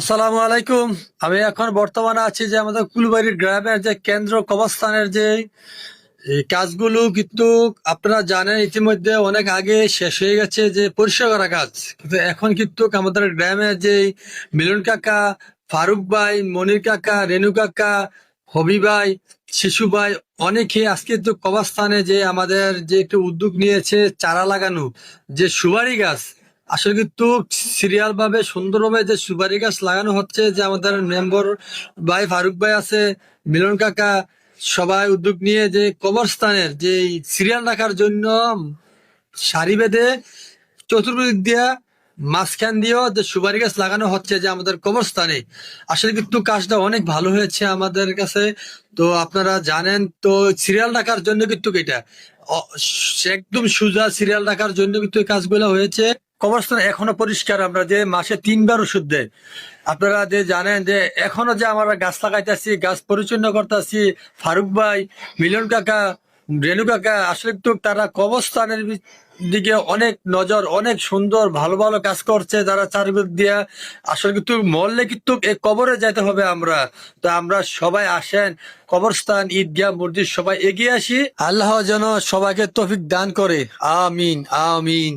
আসসালামু আলাইকুম। আমি এখন বর্তমানে আছি যে আমাদের কুলবাড়ির গ্রামের যে কেন্দ্র কবরস্থানের যে কাজগুলো কিন্তু আপনারা জানেন, ইতিমধ্যে অনেক আগে শেষ হয়ে গেছে যে পরিষ্কার করা কাজ। কিন্তু এখন কিন্তু আমাদের গ্রামের যে মিলন কাকা, ফারুক ভাই, মনির কাকা, রেনু কাকা, হবি ভাই, শিশু ভাই, অনেকে আজকে তো কবরস্থানে যে আমাদের যে একটু উদ্যোগ নিয়েছে চারা লাগানো, যে সুপারি গাছ আসলে কিন্তু সিরিয়াল ভাবে, সুন্দরভাবে যে সুপারি গাছ লাগানো হচ্ছে, যে আমাদের মেম্বর ভাই, ফারুক ভাই আছে, মিলন কাকা, সবাই উদ্যোগ নিয়ে যে কবরস্থানের যে সিরিয়াল রাখার জন্য সারি বেঁধে চতুর্দিক দিয়া মাঝখান দিয়েও যে সুপারি গাছ লাগানো হচ্ছে যে আমাদের কবরস্থানে। আসলে কিন্তু কাজটা অনেক ভালো হয়েছে আমাদের কাছে। তো আপনারা জানেন, তো সিরিয়াল রাখার জন্য কিন্তু এটা একদম সুজা সিরিয়াল রাখার জন্য কিন্তু কাজগুলো হয়েছে। কবরস্থান এখনও পরিষ্কার। আমরা যে মাসে তিনবার ওষুধ দেয় আপনারা যে জানেন যে এখনও যে আমরা গাছ লাগাইতেছি, গাছ পরিচ্ছন্ন করতেছি, ফারুক ভাই, মিলন কাকা রেণু কাকা, আসলে তো তারা কবরস্থানের দিকে অনেক নজর, অনেক সুন্দর, ভালো ভালো কাজ করছে তারা চারিদিক দিয়া। আসলে কিন্তু মরলে কিন্তু এই কবরে যেতে হবে আমরা। তো আমরা সবাই আসেন, কবরস্থান, ঈদগাহ, মসজিদ সবাই এগিয়ে আসি। আল্লাহ যেন সবাইকে তফিক দান করে। আমিন আমিন।